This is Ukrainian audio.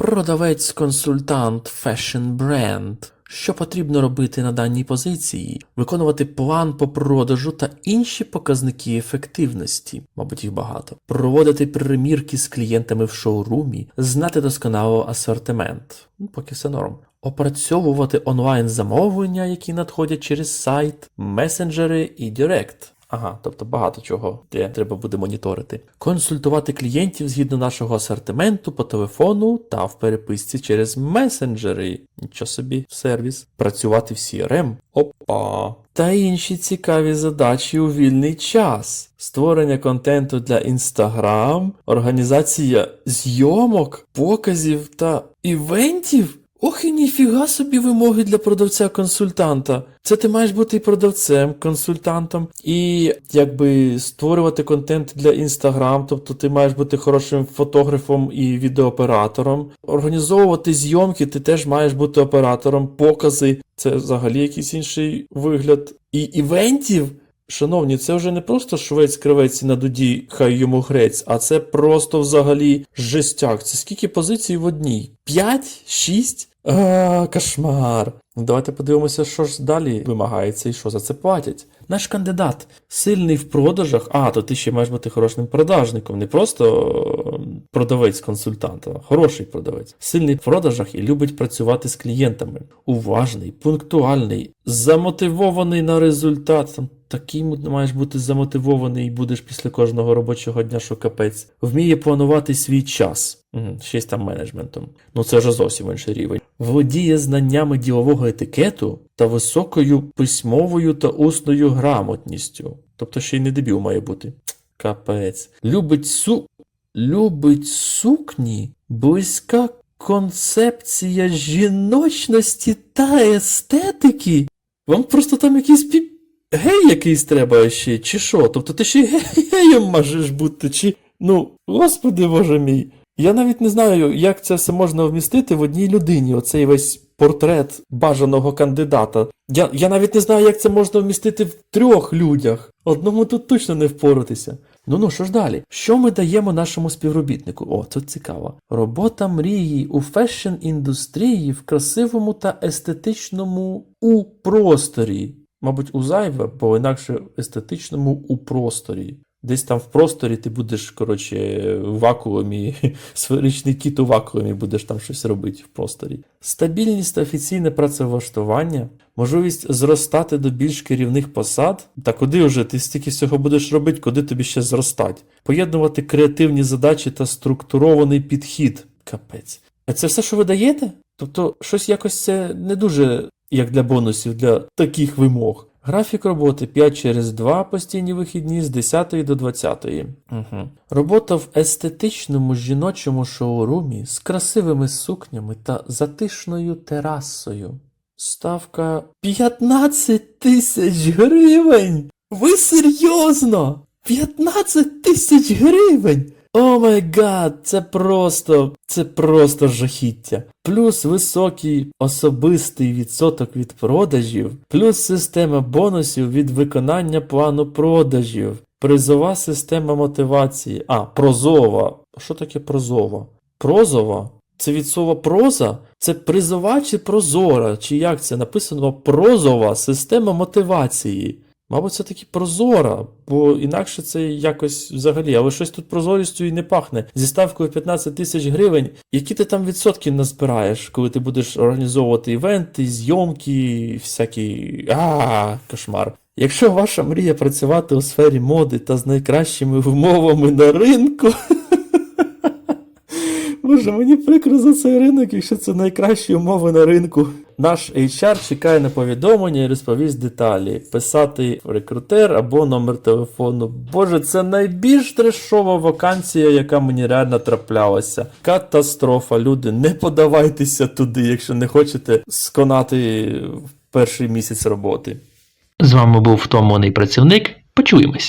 Продавець-консультант Fashion Brand. Що потрібно робити на даній позиції? Виконувати план по продажу та інші показники ефективності, мабуть, їх багато. Проводити примірки з клієнтами в шоурумі, знати досконало асортимент. Ну, поки все норм. Опрацьовувати онлайн замовлення, які надходять через сайт, месенджери і Директ. Ага, тобто багато чого де треба буде моніторити. Консультувати клієнтів згідно нашого асортименту по телефону та в переписці через месенджери. Нічого собі, сервіс. Працювати в CRM. Опа. Та інші цікаві задачі у вільний час. Створення контенту для Instagram, організація зйомок, показів та івентів. Ох і ніфіга собі вимоги для продавця-консультанта. Це ти маєш бути і продавцем, консультантом, і якби створювати контент для Instagram, тобто ти маєш бути хорошим фотографом і відеооператором. Організовувати зйомки, ти теж маєш бути оператором, покази це взагалі якийсь інший вигляд. І івентів. Шановні, це вже не просто швець кривець на дуді, хай йому грець, а це просто взагалі жестяк. Це скільки позицій в одній? П'ять? Шість? А, кошмар. Ну, Давайте подивимося, що ж далі вимагається і що за це платять. Наш кандидат сильний в продажах. А, то ти ще маєш бути хорошим продажником, не просто е, продавець-консультант, а хороший продавець. Сильний в продажах і любить працювати з клієнтами. Уважний, пунктуальний, замотивований на результат. Такий му- маєш бути замотивований і будеш після кожного робочого дня, що капець. Вміє планувати свій час. Угу, й там менеджментом. Ну це вже зовсім інший рівень. Володіє знаннями ділового етикету та високою письмовою та усною грамотністю. Тобто ще й не дебіл має бути. Капець. Любить су. Любить сукні, близька концепція жіночності та естетики. Вам просто там якийсь пі... гей якийсь треба ще, чи що? Тобто ти ще й геєм можеш бути, чи. Ну, господи боже мій. Я навіть не знаю, як це все можна вмістити в одній людині, оцей весь портрет бажаного кандидата. Я, я навіть не знаю, як це можна вмістити в трьох людях. Одному тут точно не впоратися. Ну ну що ж далі? Що ми даємо нашому співробітнику? О, тут цікаво. Робота мрії у фешн індустрії в красивому та естетичному у просторі. Мабуть, у зайве, бо інакше естетичному у просторі. Десь там в просторі ти будеш, коротше, в вакуумі, сферичний кіт у вакуумі будеш там щось робити в просторі. Стабільність та офіційне працевлаштування, можливість зростати до більш керівних посад. Та куди вже ти стільки всього будеш робити, куди тобі ще зростати? Поєднувати креативні задачі та структурований підхід. Капець. А це все, що ви даєте? Тобто, щось якось це не дуже як для бонусів, для таких вимог. Графік роботи 5 через 2 постійні вихідні з 10 до 20. Угу. Робота в естетичному жіночому шоурумі з красивими сукнями та затишною терасою. Ставка 15 тисяч гривень! Ви серйозно? 15 тисяч гривень! О май гад, це просто, це просто жахіття. Плюс високий особистий відсоток від продажів, плюс система бонусів від виконання плану продажів, призова система мотивації. А, прозова. Що таке прозова? Прозова? Це від слова проза? Це призова чи прозора? Чи як це написано? Прозова система мотивації. Мабуть, це таки прозора, бо інакше це якось взагалі, але щось тут прозорістю і не пахне. Зі ставкою 15 тисяч гривень, які ти там відсотки назбираєш, коли ти будеш організовувати івенти, зйомки, всякі. А, кошмар. Якщо ваша мрія працювати у сфері моди та з найкращими умовами на ринку. Боже, мені прикро за цей ринок, якщо це найкращі умови на ринку. Наш HR чекає на повідомлення і розповість деталі. Писати рекрутер або номер телефону. Боже, це найбільш трешова вакансія, яка мені реально траплялася. Катастрофа, люди, не подавайтеся туди, якщо не хочете сконати в перший місяць роботи. З вами був втомлений працівник. Почуємось.